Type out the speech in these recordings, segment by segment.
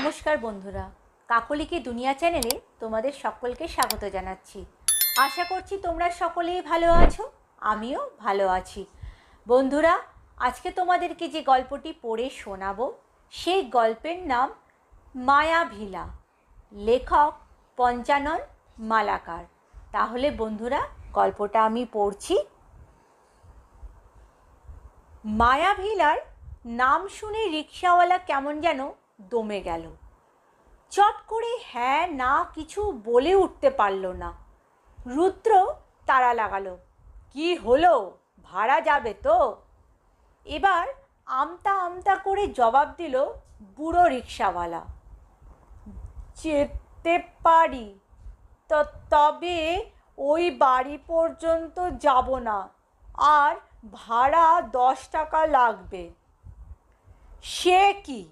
নমস্কার বন্ধুরা। কাকলিকে দুনিয়া চ্যানেলে তোমাদের সকলকে স্বাগত জানাচ্ছি। আশা করছি তোমরা সকলেই ভালো আছো, আমিও ভালো আছি। বন্ধুরা, আজকে তোমাদেরকে যে গল্পটি পড়ে শোনাবো, সেই গল্পের নাম মায়াভিলা, লেখক পঞ্চানন মালাকার। তাহলে বন্ধুরা, গল্পটা আমি পড়ছি। মায়াভিলার নাম শুনে রিক্সাওয়ালা কেমন যেন দমে গেল। চট করে হ্যাঁ না কিছু বলে উঠতে পারল না। রুদ্র তারা লাগালো, কি হলো? ভাড়া যাবে তো? এবার আমতা আমতা করে জবাব দিল বুড়ো রিক্সাওয়ালা, যেতে পারি, তো, তবে ওই বাড়ি পর্যন্ত যাব না। আর ভাড়া দশ টাকা লাগবে। সে কি?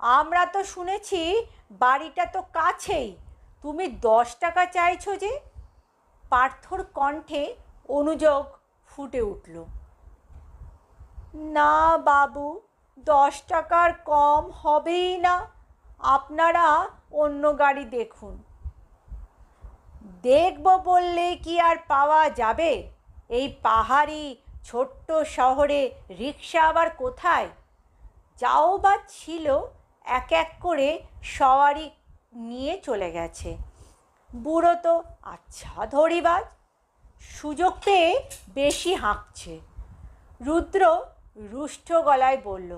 আমরা তো শুনেছি বাড়িটা তো কাছেই। তুমি দশ টাকা চাইছো যে পার্থর কণ্ঠে অনুযোগ ফুটে উঠল। না বাবু, দশ টাকার কম হবেই না। আপনারা অন্য গাড়ি দেখুন। দেখব বললে কি আর পাওয়া যাবে? এই পাহাড়ি ছোট্ট শহরে রিক্সা আবার কোথায়? যাও বা ছিল এক এক করে সওয়ারি নিয়ে চলে গেছে। বুড়ো তো আচ্ছা ধরিবাজ, সুযোগ পেয়ে বেশি হাঁকছে। রুদ্র রুষ্ট গলায় বলল,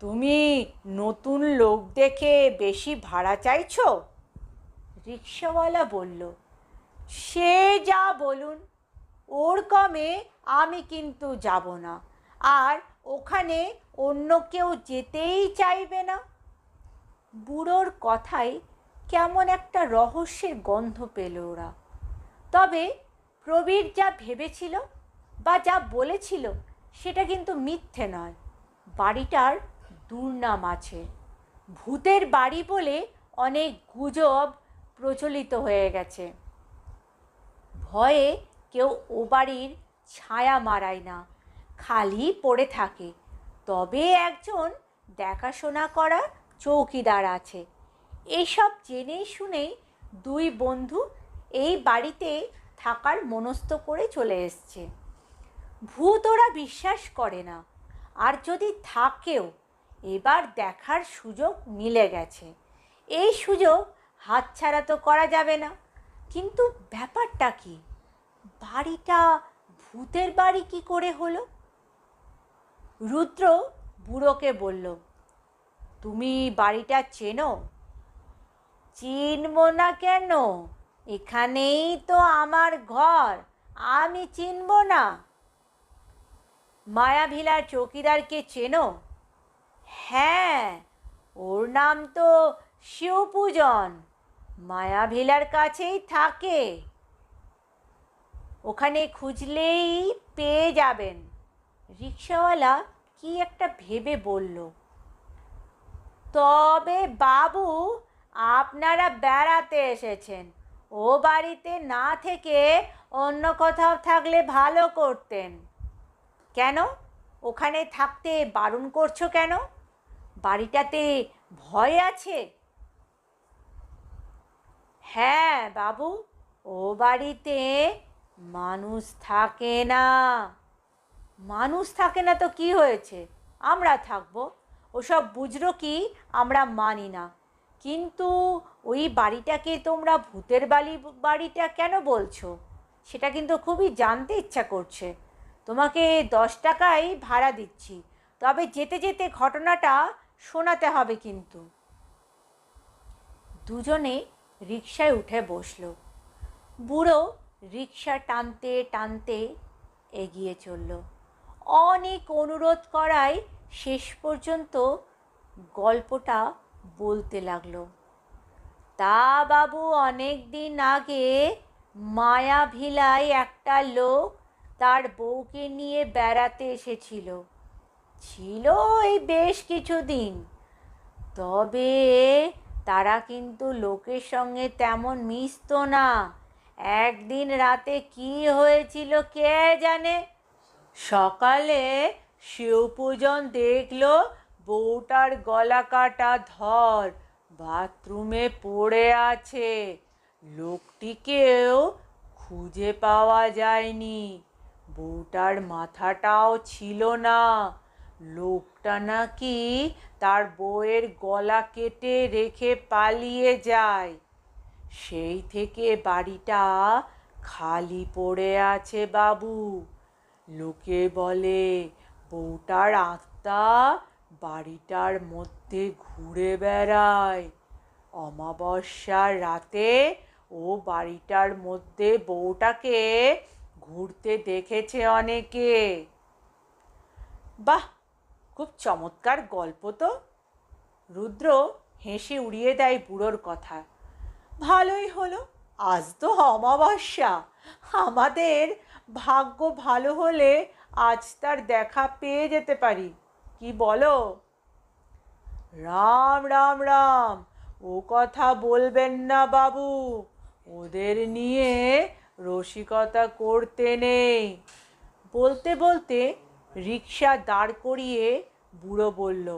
তুমি নতুন লোক দেখে বেশি ভাড়া চাইছো? রিক্সাওয়ালা বলল, সে যা বলুন, ওর কমে আমি কিন্তু যাব না। আর ওখানে অন্য কেউ যেতেই চাইবে না। বুড়োর কথায় কেমন একটা রহস্যের গন্ধ পেল ওরা। তবে প্রবীর যা ভেবেছিল বা যা বলেছিল সেটা কিন্তু মিথ্যে নয়। বাড়িটার দুর্নাম আছে। ভূতের বাড়ি বলে অনেক গুজব প্রচলিত হয়ে গেছে। ভয়ে কেউ ও বাড়ির ছায়া মারায় না। খালি পড়ে থাকে। তবে একজন দেখাশোনা করা চৌকিদার আছে। এইসব জেনে শুনেই দুই বন্ধু এই বাড়িতে থাকার মনস্থ করে চলে এসছে। ভূত ওরা বিশ্বাস করে না। আর যদি থাকেও, এবার দেখার সুযোগ মিলে গেছে। এই সুযোগ হাতছাড়া তো করা যাবে না। কিন্তু ব্যাপারটা কি? বাড়িটা ভূতের বাড়ি কি করে হলো? রুদ্র বুড়োকে বলল, তুমি বাড়িটা চেনো? চিনব না কেন? এখানেই তো আমার ঘর, আমি চিনব না। মায়াভিলার চৌকিদারকে চেনো? হ্যাঁ ওর নাম তো শিবপূজন, মায়াভিলার কাছেই থাকে। ওখানে খুঁজলেই পেয়ে যাবেন। রিক্সাওয়ালা কি একটা ভেবে বলল, তবে বাবু, আপনারা বেড়াতে এসেছেন। ও বাড়িতে না থেকে অন্য কোথাও থাকলে ভালো করতেন। কেন? ওখানে থাকতে বারণ করছ কেন? বাড়িটাতে ভয় আছে? হ্যাঁ বাবু, ও বাড়িতে মানুষ থাকে না। মানুষ থাকে না তো কি হয়েছে? আমরা থাকব। ওসব বুঝলো কি? আমরা মানি না। কিন্তু ওই বাড়িটাকে তোমরা ভূতের বাড়ি বাড়িটা কেন বলছো? সেটা কিন্তু খুবই জানতে ইচ্ছা করছে। তোমাকে দশ টাকাই ভাড়া দিচ্ছি। তবে যেতে যেতে ঘটনাটা শোনাতে হবে কিন্তু। দুজনে রিক্সায় উঠে বসল। বুড়ো রিক্সা টানতে টানতে এগিয়ে চলল। অনেক অনুরোধ করায় শেষ পর্যন্ত গল্পটা বলতে লাগল। তা বাবু, অনেক দিন আগে মায়াভিলায় একটা লোক তার বউকে নিয়ে বেড়াতে এসেছিল। ছিল এই বেশ কিছুদিন। তবে তারা কিন্তু লোকের সঙ্গে তেমন মিশতো না। একদিন রাতে কি হয়েছিল কে জানে? সকালে শিবপূজন দেখল বউটার গলা কাটা ধর, বাথরুমে পড়ে আছে। লোকটিকেও খুঁজে পাওয়া যায়নি। বউটার মাথাটাও ছিল না। লোকটা নাকি তার বউয়ের গলা কেটে রেখে পালিয়ে যায়। সেই থেকে বাড়িটা খালি পড়ে আছে বাবু। লোকে বলে, বউটার আত্মা বাড়িটার মধ্যে ঘুরে বেড়ায়। অমাবস্যার রাতে ও বাড়িটার মধ্যে বউটাকে ঘুরতে দেখেছে অনেকে। বাহ, খুব চমৎকার গল্প তো। রুদ্র হেসে উড়িয়ে দেয় বুড়োর কথা। ভালোই হলো, আজ তো অমাবস্যা। আমাদের ভাগ্য ভালো হলে আজ তার দেখা পেয়ে যেতে পারি। কি বলো? রাম রাম রাম, ও কথা বলবেন না বাবু। ওদের নিয়ে রসিকতা করতে নেই। বলতে বলতে রিক্সা দাঁড় করিয়ে বুড়ো বলল,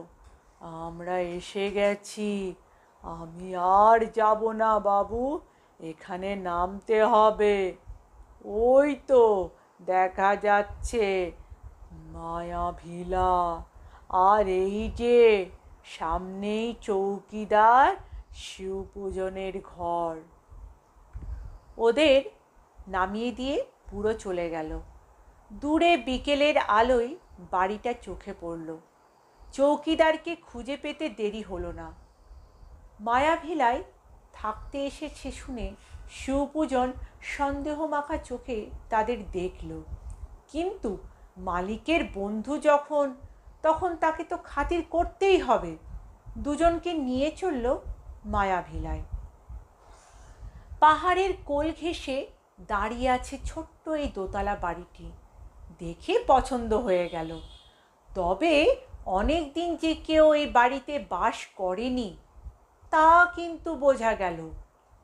আমরা এসে গেছি। আমি আর যাব না বাবু। এখানে নামতে হবে। ওই তো দেখা যাচ্ছে মায়া ভিলা আর এই যে সামনেই চৌকিদার শিবপূজনের ঘর। ওদের নামিয়ে দিয়ে পুরো চলে গেল। দূরে বিকেলের আলোয় বাড়িটা চোখে পড়ল। চৌকিদারকে খুঁজে পেতে দেরি হলো না। মায়াভিলায় থাকতে এসেছে শুনে শিবপূজন সন্দেহমাখা চোখে তাদের দেখল। কিন্তু মালিকের বন্ধু যখন, তখন তাকে তো খাতির করতেই হবে। দুজনকে নিয়ে চলল মায়াভিলায়। পাহাড়ের কোল ঘেঁষে দাঁড়িয়ে আছে ছোট্ট এই দোতলা বাড়িটি। দেখে পছন্দ হয়ে গেল। তবে অনেক দিন যে কেউ এই বাড়িতে বাস করেনি, তা কিন্তু বোঝা গেল।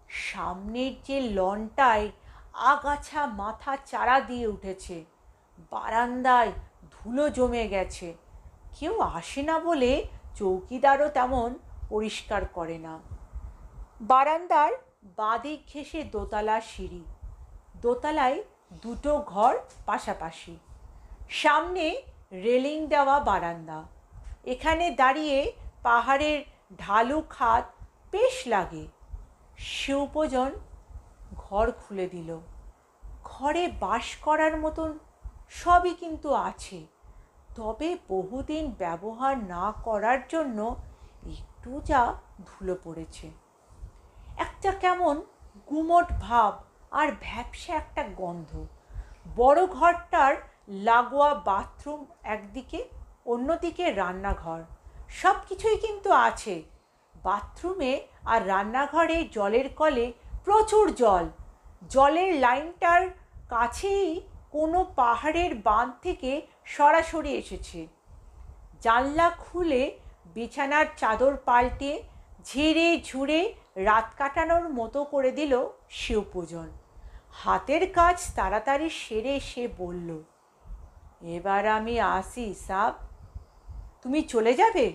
সামনের যে লনটায় আগাছা মাথা চারা দিয়ে উঠেছে, বারান্দায় ধুলো জমে গেছে। কেউ আসে না বলে চৌকিদারও তেমন পরিষ্কার করে না। বারান্দার বাদিক ঘেঁষে দোতলা সিঁড়ি, দোতলায় দুটো ঘর পাশাপাশি। সামনে রেলিং দেওয়া বারান্দা, এখানে দাঁড়িয়ে পাহাড়ের ঢালু খাত বেশ লাগে। শিবপজন ঘর খুলে দিল। ঘরে বাস করার মতন সবই কিন্তু আছে। তবে বহুদিন ব্যবহার না করার জন্য একটু যা ধুলো পড়েছে। একটা কেমন গুমট ভাব আর ভ্যাপসা একটা গন্ধ। বড় ঘরটার লাগোয়া বাথরুম একদিকে, অন্যদিকে রান্নাঘর। সব কিছুই কিন্তু আছে। বাথরুমে আর রান্নাঘরে জলের কলে প্রচুর জল। জলের লাইনটার কাছেই কোনো পাহাড়ের বাঁধ থেকে সরাসরি এসেছে। জানলা খুলে বিছানার চাদর পাল্টে ঝেড়ে ঝুড়ে রাত কাটানোর মতো করে দিল শিবপূজন হাতের কাজ তাড়াতাড়ি সেরে সে বলল, এবার আমি আসি, সাব। তুমি চলে যাবে?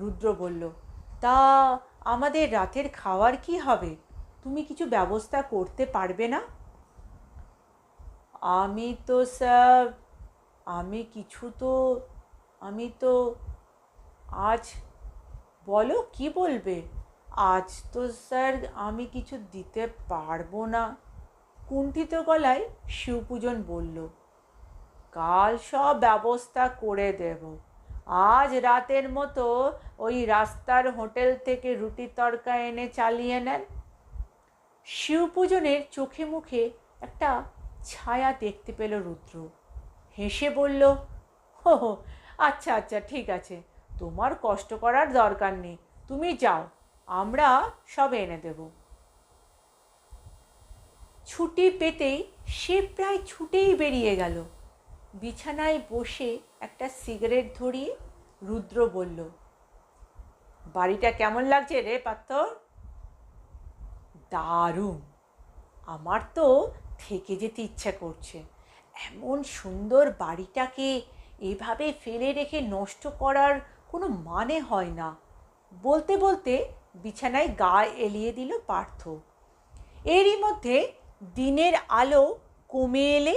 রুদ্র বলল, তা আমাদের রাতের খাওয়ার কি হবে? তুমি কিছু ব্যবস্থা করতে পারবে না? আমি তো, স্যার, আমি কিছু তো, আমি তো, আজ, বলো কি বলবে? আজ তো, স্যার, আমি কিছু দিতে পারব না। কুণ্ঠিত গলায় শিবপূজন বলল, কাল সব ব্যবস্থা করে দেব। আজ রাতের মতো ওই রাস্তার হোটেল থেকে রুটি তরকা এনে চালিয়ে নেন। শিবপূজনের চোখে মুখে একটা ছায়া দেখতে পেল রুদ্র। হেসে বলল, হো হো আচ্ছা আচ্ছা ঠিক আছে। তোমার কষ্ট করার দরকার নেই। তুমি যাও, আমরা সব এনে দেব। ছুটি পেতেই সে প্রায় ছুটেই বেরিয়ে গেল। বিছানায় বসে একটা সিগারেট ধরিয়ে রুদ্র বলল, বাড়িটা কেমন লাগছে রে পাত্তর? দারুণ। আমার তো থেকে যেতে ইচ্ছা করছে। এমন সুন্দর বাড়িটাকে এভাবে ফেলে রেখে নষ্ট করার কোনো মানে হয় না। বলতে বলতে বিছানায় গা এলিয়ে দিল পার্থ। এরই মধ্যে দিনের আলো কমে এলে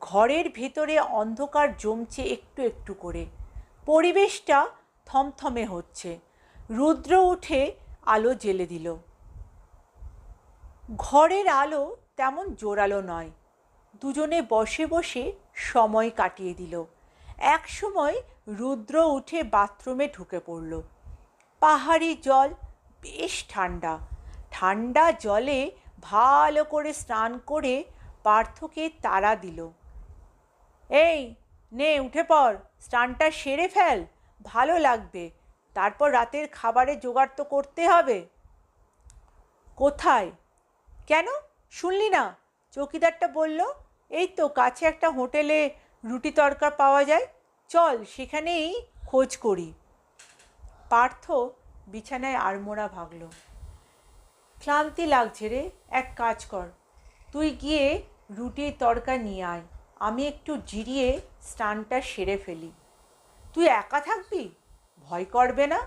ঘরের ভেতরে অন্ধকার জমছে একটু একটু করে। পরিবেশটা থমথমে হচ্ছে। রুদ্র উঠে আলো জ্বেলে দিল। ঘরের আলো তেমন জোরালো নয়। দুজনে বসে বসে সময় কাটিয়ে দিল। এক সময় রুদ্র উঠে বাথরুমে ঢুকে পড়ল। পাহাড়ি জল, বেশ ঠান্ডা। ঠান্ডা জলে ভালো করে স্নান করে পার্থকে তারা দিল। এই, নে, উঠে পড়। স্নানটা সেরে ফেল। ভালো লাগবে। তারপর রাতের খাবারের জোগাড় তো করতে হবে। কোথায়? কেন? শুনলি না? চৌকিদারটা বলল, এই তো কাছে একটা হোটেলে রুটি তরকা পাওয়া যায়। চল, সেখানেই খোঁজ করি। পার্থ বিছানায় আড়মোড়া ভাগল। ক্লান্তি লাগছে রে, এক কাজ কর। তুই গিয়ে রুটির তরকা নিয়ে আয়। আমি একটু জিরিয়ে স্টানটা সেরে ফেলি। তুই একা থাকবি? ভয় করবে না?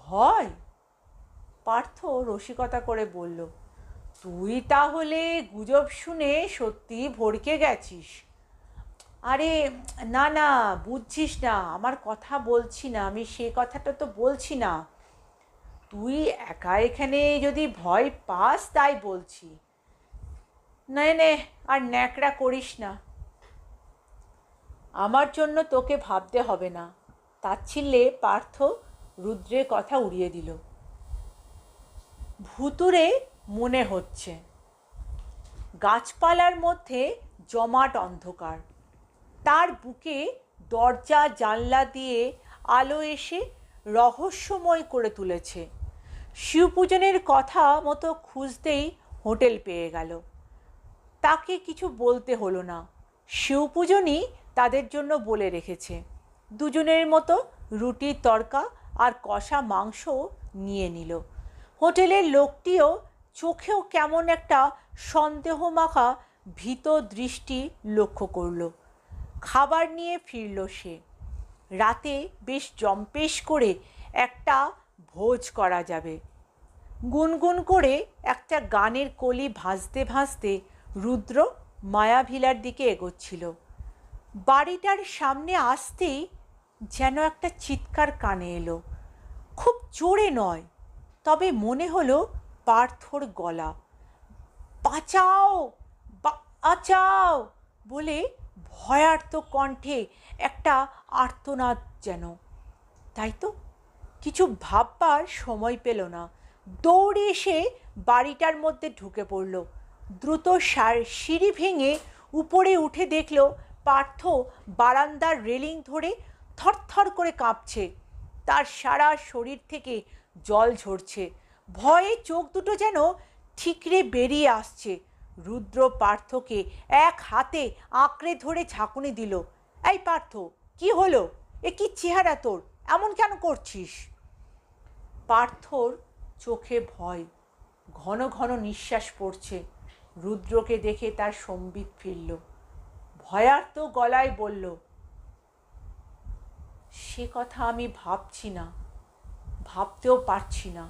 ভয়? পার্থ রসিকতা করে বলল, তুই তাহলে গুজব শুনে সত্যি ভড়কে গেছিস? আরে, না না, বুঝছিস না, আমার কথা বলছি না, আমি সে কথাটা তো বলছি না। তুই একা এখানে যদি ভয় পাস তাই বলছি। নে নে, আর ন্যাকড়া করিস না। আমার জন্য তোকে ভাবতে হবে না। তাচ্ছিল্যে পার্থ রুদ্রের কথা উড়িয়ে দিল। ভুতুরে মনে হচ্ছে। গাছপালার মধ্যে জমাট অন্ধকার। তার বুকে দরজা, জানলা দিয়ে আলো এসে রহস্যময় করে তুলেছে। শিবপূজনের কথা মতো খুঁজতেই হোটেল পেয়ে গেল। তাকে কিছু বলতে হলো না। শিবপূজনই তাদের জন্য বলে রেখেছে। দুজনের মতো রুটির তরকা আর কষা মাংস নিয়ে নিল। হোটেলের লোকটিও চোখেও কেমন একটা সন্দেহ মাখা ভীত দৃষ্টি লক্ষ্য করল। খাবার নিয়ে ফিরল সে। রাতে বেশ জম্পেশ করে একটা ভোজ করা যাবে। গুনগুন করে একটা গানের কলি ভাজতে ভাজতে রুদ্র মায়াভিলার দিকে এগোচ্ছিল। বাড়িটার সামনে আসতেই যেন একটা চিৎকার কানে এলো। খুব জোরে নয়, তবে মনে হলো পার্থর গলা। বাঁচাও বাঁচাও বলে ভয়ার্ত কণ্ঠে একটা আর্তনাদ যেন। তাই তো, কিছু ভাববার সময় পেল না। দৌড়ে এসে বাড়িটার মধ্যে ঢুকে পড়ল। দ্রুত সার, সিঁড়ি ভেঙে উপরে উঠে দেখল পার্থ বারান্দার রেলিং ধরে থরথর করে কাঁপছে। তার সারা শরীর থেকে জল ঝরছে। ভয়ে চোখ দুটো যেন ঠিকরে বেরিয়ে আসছে। রুদ্র পার্থকে এক হাতে আঁকড়ে ধরে ঝাঁকুনি দিল, এই পার্থ, কি হলো? এ কি চেহারা তোর? এমন কেন করছিস? পার্থর চোখে ভয়, ঘন ঘন নিঃশ্বাস পড়ছে। রুদ্রকে দেখে তার সম্বিত ফিরল। ভয়ার্ত গলায় বলল, সে কথা আমি ভাবছি না, ভাবতেও পারছি না।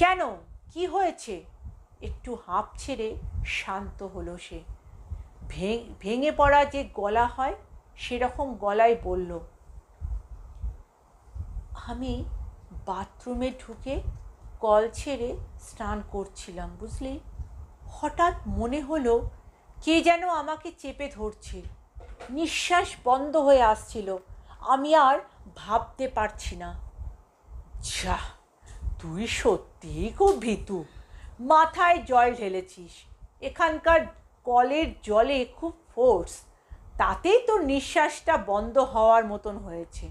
কেন? কি হয়েছে? একটু হাঁপ ছেড়ে শান্ত হলো সে। ভেঙে পড়া যে গলা হয়, সেরকম গলায় বলল, আমি বাথরুমে ঢুকে কল ছেড়ে স্নান করছিলাম, বুঝলি? হঠাৎ মনে হলো কে যেন আমাকে চেপে ধরছে নিঃশ্বাস বন্ধ হয়ে আসছিল। আমি আর ভাবতে পারছি না। যা, তুই সত্যিই খুব ভীতু। মাথায় জল ঢেলেছিস। এখানকার কলের জলে খুব ফোর্স। তাতেই তোর নিঃশ্বাসটা বন্ধ হওয়ার মতন হয়েছে।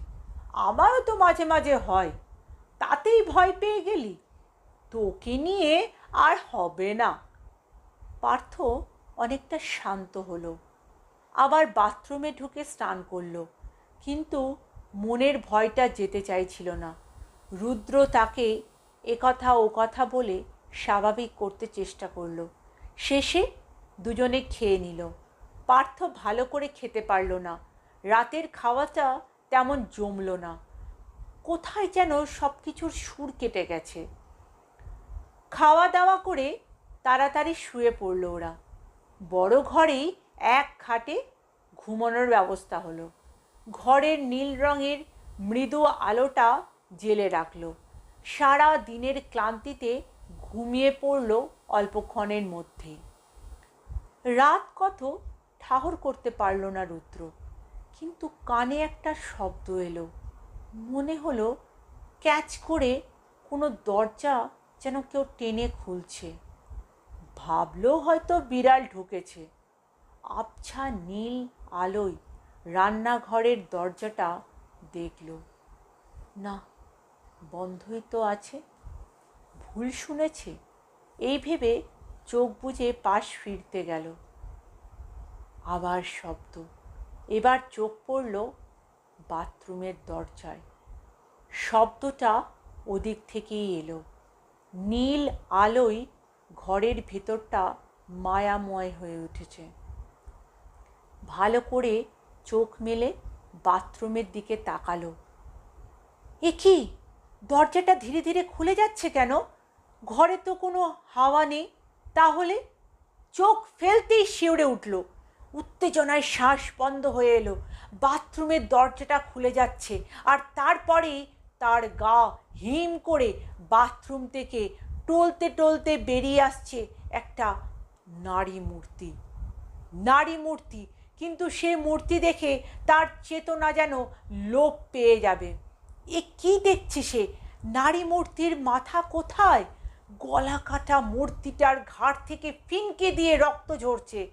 আমারও তো মাঝে মাঝে হয়। তাতেই ভয় পেয়ে গেলি। তোকে নিয়ে আর হবে না। পার্থ অনেকটা শান্ত হলো। আবার বাথরুমে ঢুকে স্নান করল। কিন্তু মনের ভয়টা যেতে চাইছিল না। রুদ্র তাকে একথা ও কথা বলে স্বাভাবিক করতে চেষ্টা করল। শেষে দুজনে খেয়ে নিল। পার্থ ভালো করে খেতে পারল না। রাতের খাওয়াটা তেমন জমল না। কোথায় যেন সব কিছুর সুর কেটে গেছে। খাওয়া দাওয়া করে তাড়াতাড়ি শুয়ে পড়ল ওরা। বড় ঘরেই এক খাটে ঘুমানোর ব্যবস্থা হলো। ঘরের নীল রঙের মৃদু আলোটা জেলে রাখল। সারা দিনের ক্লান্তিতে ঘুমিয়ে পড়ল অল্পক্ষণের মধ্যে। রাত কত ঠাহর করতে পারল না রুদ্র, কিন্তু কানে একটা শব্দ এলো। মনে হলো ক্যাচ করে কোনো দরজা যেন কেউ টেনে খুলছে। ভাবলো হয়তো বিড়াল ঢুকেছে। আবছা নীল আলোয় রান্নাঘরের দরজাটা দেখল। না, বন্ধই তো আছে। ভুল শুনেছে। এই ভেবে চোখ বুজে পাশ ফিরতে গেল। আবার শব্দ। এবার চোখ পড়ল বাথরুমের দরজায়। শব্দটা ওদিক থেকেই এলো। নীল আলোয় ঘরের ভেতরটা মায়াময় হয়ে উঠেছে। ভালো করে চোখ মেলে বাথরুমের দিকে তাকালো। এ কি? দরজাটা ধীরে ধীরে খুলে যাচ্ছে কেন? ঘরে তো কোনো হাওয়া নেই। তাহলে? চোখ ফেলতেই শিউরে উঠল। উত্তেজনায় শ্বাস বন্ধ হয়ে এলো। বাথরুমের দরজাটা খুলে যাচ্ছে। আর তারপরেই তার গা হিম করে বাথরুম থেকে টলতে টলতে বেরিয়ে আসছে একটা নারী মূর্তি। নারী মূর্তি। কিন্তু সে মূর্তি দেখে তার চেতনা যেন লোপ পেয়ে যাবে। এ কি দেখছে সে? নারী মূর্তির মাথা কোথায়? গলা কাটা মূর্তিটার ঘাড় থেকে ফিনকে দিয়ে রক্ত ঝরছে।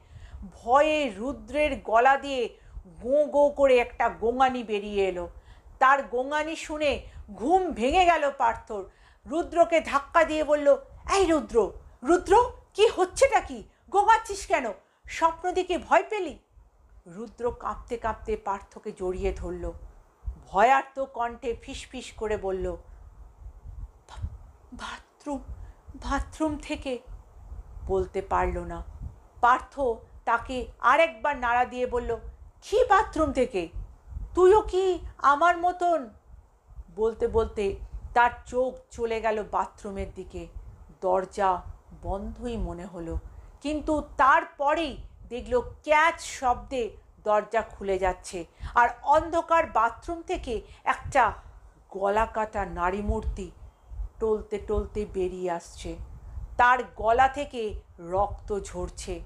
ভয়ে রুদ্রের গলা দিয়ে গো গো করে একটা গোঙানি বেরিয়ে এলো। তার গোঙানি শুনে ঘুম ভেঙে গেল পার্থর। রুদ্রকে ধাক্কা দিয়ে বলল, এই রুদ্র রুদ্র, কি হচ্ছেটা কি? গোঙাচ্ছিস কেন? স্বপ্ন দিকে ভয় পেলি? রুদ্র কাঁপতে কাঁপতে পার্থকে জড়িয়ে ধরল। ভয়ার্ত কণ্ঠে ফিসফিস করে বলল বাথরুম বাথরুম থেকে? বলতে পারল না। পার্থ তাকে আরেকবার নাড়া দিয়ে বলল, কি বাথরুম থেকে? তুইও কি আমার মতন? বলতে বলতে তার চোখ চলে গেল বাথরুমের দিকে। দরজা বন্ধই মনে হলো। কিন্তু তারপরেই দেখল ক্যাচ শব্দে দরজা খুলে যাচ্ছে আর অন্ধকার বাথরুম থেকে একটা গলা কাটা নারী মূর্তি টলতে টলতে বেরিয়ে আসছে। তার গলা থেকে রক্ত ঝরছে।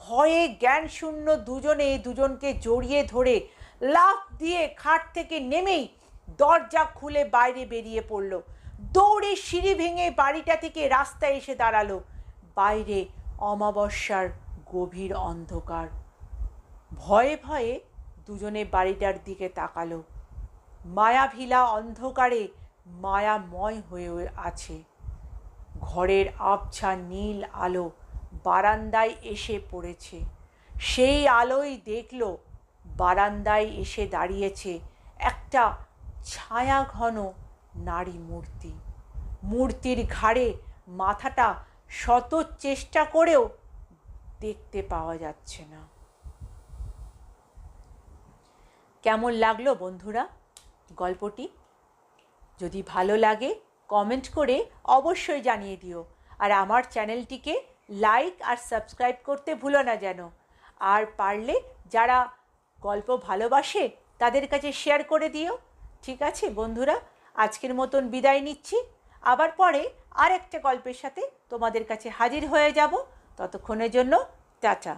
ভয়ে জ্ঞানশূন্য দুজনে দুজনকে জড়িয়ে ধরে লাফ দিয়ে খাট থেকে নেমেই দরজা খুলে বাইরে বেরিয়ে পড়ল। দৌড়ে সিঁড়ি ভেঙে বাড়িটা থেকে রাস্তায় এসে দাঁড়াল। বাইরে অমাবস্যার গভীর অন্ধকার। ভয়ে ভয়ে দুজনে বাড়িটার দিকে তাকালো। মায়াভিলা অন্ধকারে মায়াময় হয়ে আছে। ঘরের আবছা নীল আলো বারান্দায় এসে পড়েছে। সেই আলোই দেখল বারান্দায় এসে দাঁড়িয়েছে একটা ছায়া ঘন নারী মূর্তি। মূর্তির ঘাড়ে মাথাটা শত চেষ্টা করেও দেখতে পাওয়া যাচ্ছে না। কেমন লাগল বন্ধুরা গল্পটি? যদি ভালো লাগে কমেন্ট করে অবশ্যই জানিয়ে দিও। আর আমার চ্যানেলটিকে লাইক আর সাবস্ক্রাইব করতে ভুলো না যেন। আর পারলে যারা গল্প ভালোবাসে, তাদের কাছে শেয়ার করে দিও। ঠিক আছে, বন্ধুরা? আজকের মতন বিদায় নিচ্ছি। আবার পরে আর একটা গল্পের সাথে তোমাদের কাছে হাজির হয়ে যাব। ততক্ষণের জন্য, চাচা।